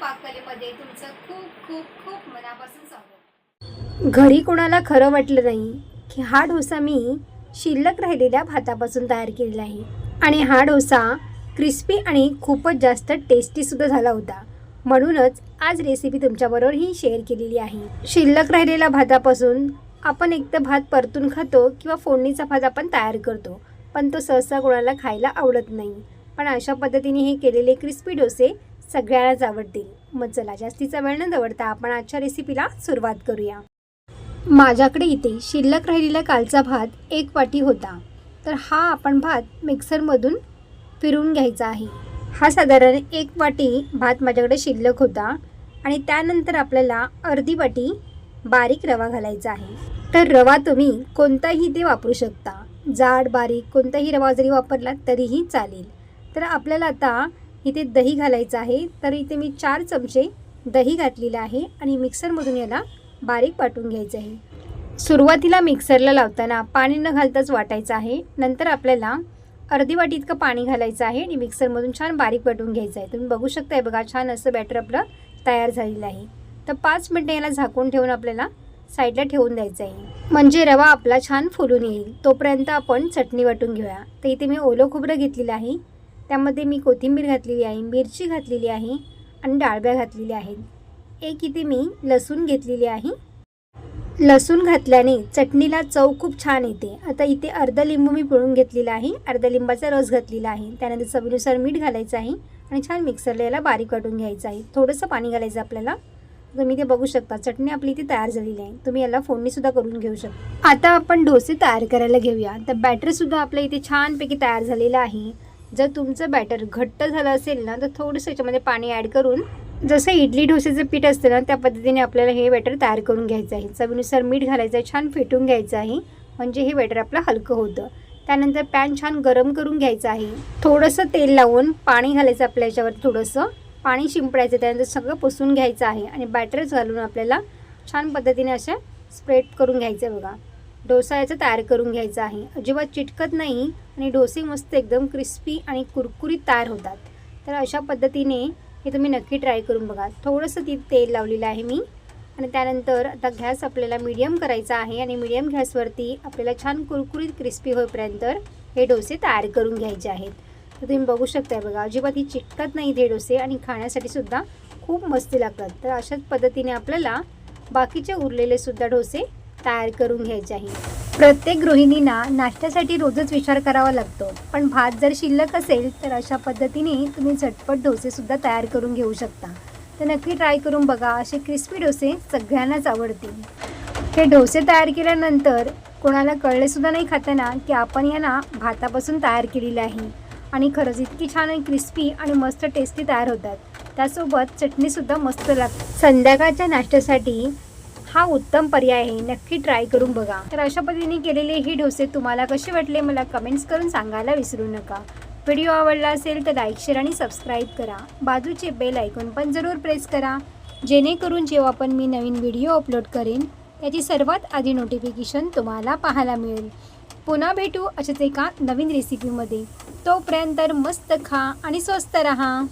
पाककलेमध्ये तुमचं खूप खूप खूप मनापासून स्वागत. घरी कोणाला खरं वाटलं नाही की हा डोसा मी शिल्लक राहिलेल्या भातापासून तयार केलेला आहे. आणि हा डोसा क्रिस्पी आणि खूपच जास्त टेस्टीसुद्धा झाला होता. म्हणूनच आज रेसिपी तुमच्याबरोबर ही शेअर केलेली आहे. शिल्लक राहिलेल्या भातापासून आपण एक तर भात परतून खातो किंवा फोडणीचा भात आपण तयार करतो. पण तो सहसा कोणाला खायला आवडत नाही. पण अशा पद्धतीने हे केलेले क्रिस्पी डोसे सगळ्यांनाच आवडतील. मग चला जास्तीचा वेळ न दवडता आपण आजच्या रेसिपीला सुरुवात करूया. माझ्याकडे इथे शिल्लक राहिलेला कालचा भात एक वाटी होता. तर हा आपण भात मिक्सरमधून फिरवून घ्यायचा आहे. हा साधारण एक वाटी भात माझ्याकडे शिल्लक होता आणि त्यानंतर आपल्याला अर्धी वाटी बारीक रवा घालायचा आहे. तर रवा तुम्ही कोणताही ते वापरू शकता. जाड बारीक कोणताही रवा जरी वापरला तरीही चालेल. तर आपल्याला आता इथे दही घालायचं आहे. तर इथे मी चार चमचे दही घातलेलं आहे आणि मिक्सरमधून याला बारीक वाटून घ्यायचं आहे. सुरुवातीला मिक्सरला लावताना पाणी न घालताच वाटायचं आहे. नंतर आपल्याला अर्धी वाटी इतकं पाणी घालायचं आहे आणि मिक्सरमधून छान बारीक वाटून घ्यायचं आहे. तुम्ही बघू शकताय बघा छान असं बॅटर आपलं तयार झालेलं आहे. तर पाच मिनटं याला झाकून ठेवून आपल्याला साईडला ठेवून द्यायचं आहे. म्हणजे रवा आपला छान फुलून येईल. तोपर्यंत आपण चटणी वाटून घेऊया. तर इथे मी ओलं खोबरं घेतलेलं आहे. त्यामध्ये मी कोथिंबीर घातलेली आहे मिरची घातलेली आहे आणि डाळब्या घातलेल्या आहेत. एक इथे मी लसूण घेतलेली आहे. लसूण घातल्याने चटणीला चव खूप छान येते. आता इथे अर्धा लिंबू मी पिळून घेतलेला आहे. अर्धा लिंबाचा रस घातलेला आहे. त्यानंतर चवीनुसार मीठ घालायचं आहे आणि छान मिक्सरला याला बारीक वाटून घ्यायचं आहे. थोडंसं पाणी घालायचं आपल्याला. तुम्ही ते बघू शकता चटणी आपली इथे तयार झालेली आहे. तुम्ही याला फोडणीसुद्धा करून घेऊ शकता. आता आपण डोसे तयार करायला घेऊया. तर बॅटरसुद्धा आपल्या इथे छानपैकी तयार झालेलं आहे. जर तुमचं बॅटर घट्ट झालं असेल ना तर थोडंसं याच्यामध्ये पाणी ॲड करून जसं इडली डोसेचं पीठ असतं ना त्या पद्धतीने आपल्याला हे बॅटर तयार करून घ्यायचं आहे. चवीनुसार मीठ घालायचं आहे छान फेटून घ्यायचं आहे म्हणजे हे बॅटर आपलं हलकं होतं. त्यानंतर पॅन छान गरम करून घ्यायचं आहे. थोडंसं तेल लावून पाणी घालायचं आपल्या याच्यावर थोडंसं. पाणी शिंपडायचं त्यानंतर सगळं पुसून घ्यायचं आहे. आणि बॅटरच घालून आपल्याला छान पद्धतीने अशा स्प्रेड करून घ्यायचं आहे बघा. डोसा याचा तयार करून घ्यायचा आहे. अजिबात चिटकत नाही आणि डोसे मस्त एकदम क्रिस्पी आणि कुरकुरीत तयार होतात. तर अशा पद्धतीने हे तुम्ही नक्की ट्राय करून बघा. थोडंसं ती तेल लावलेलं आहे मी. आणि त्यानंतर आता गॅस आपल्याला मीडियम करायचा आहे आणि मीडियम गॅसवरती आपल्याला छान कुरकुरीत क्रिस्पी होईपर्यंत हे डोसे तयार करून घ्यायचे आहेत. तर तुम्ही बघू शकताय बघा अजिबात ही चिटकत नाही हे डोसे आणि खाण्यासाठी सुद्धा खूप मस्ती लागतात. तर अशाच पद्धतीने आपल्याला बाकीचे उरलेले सुद्धा डोसे तयार करून घ्यायचे आहे प्रत्येक गृहिणींना नाश्त्यासाठी रोजच विचार करावा लागतो. पण भात जर शिल्लक असेल तर अशा पद्धतीने तुम्ही झटपट डोसेसुद्धा तयार करून घेऊ शकता. तर नक्की ट्राय करून बघा असे क्रिस्पी डोसे सगळ्यांनाच आवडतील. हे डोसे तयार केल्यानंतर कोणाला कळलेसुद्धा नाही खाताना की आपण यांना भातापासून तयार केलेले आहे. आणि खरंच इतकी छान आणि क्रिस्पी आणि मस्त टेस्टी तयार होतात. त्यासोबत चटणीसुद्धा मस्त लागते. संध्याकाळच्या नाश्त्यासाठी हा उत्तम पर्याय आहे. नक्की ट्राय करून बघा. तर अशा पद्धतीने केलेले ही डोसे तुम्हाला कसे वाटले मला कमेंट्स करून सांगायला विसरू नका. व्हिडिओ आवडला असेल तर लाईक शेअर आणि सबस्क्राईब करा. बाजूचे बेल ऐकून पण जरूर प्रेस करा. जेणेकरून जेव्हा पण मी नवीन व्हिडिओ अपलोड करेन त्याची सर्वात आधी नोटिफिकेशन तुम्हाला पाहायला मिळेल. पुन्हा भेटू अशाच एका नवीन रेसिपीमध्ये तोपर्यंत मस्त खा आणि स्वस्त रहा.